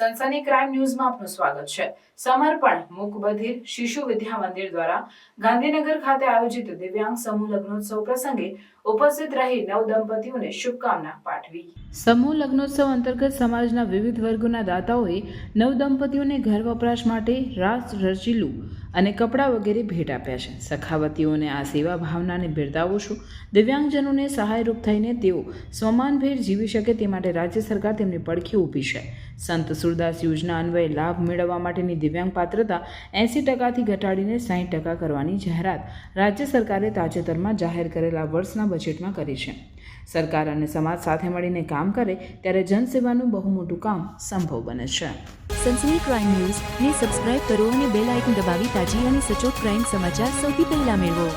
સનસની crime ન્યૂઝમાં આપનું સ્વાગત છે. સમર્પણ મૂક શિશુ વિદ્યા મંદિર દ્વારા ગાંધીનગર ખાતે આયોજિત દિવ્યાંગ સમૂહ લગ્નોત્સવ પ્રસંગે ઉપસ્થિત રહી નવ દંપતીઓને શુભકામના પાઠવી. સમૂહ લગ્નોત્સવ અંતર્ગત સમાજના વિવિધ વર્ગોના દાતાઓએ નવ દંપતીઓને ઘર વપરાશ માટે રાસ રચીલું અને કપડાં વગેરે ભેટ આપ્યા છે. સખાવતીઓને આ સેવા ભાવનાને બિરદાવું છું. દિવ્યાંગજનોને સહાયરૂપ થઈને તેઓ સ્વમાનભેર જીવી શકે તે માટે રાજ્ય સરકાર તેમની પડખે ઊભી છે. સંત સુરદાસ યોજના અન્વયે લાભ મેળવવા માટેની દિવ્યાંગ પાત્રતા એંસી ટકાથી ઘટાડીને સાહીઠ ટકા કરવાની જાહેરાત રાજ્ય સરકારે તાજેતરમાં જાહેર કરેલા વર્ષના બજેટમાં કરી છે. સરકાર અને સમાજ સાથે મળીને કામ કરે ત્યારે જનસેવાનું બહુ મોટું કામ સંભવ બને છે. સનસની ક્રાઇમ ન્યૂઝ ને સબસ્ક્રાઇબ કરો અને બેલ આઇકન દબાવી તાજી અને સચોટ ક્રાઇમ સમાચાર સૌથી પહેલા મેળવો.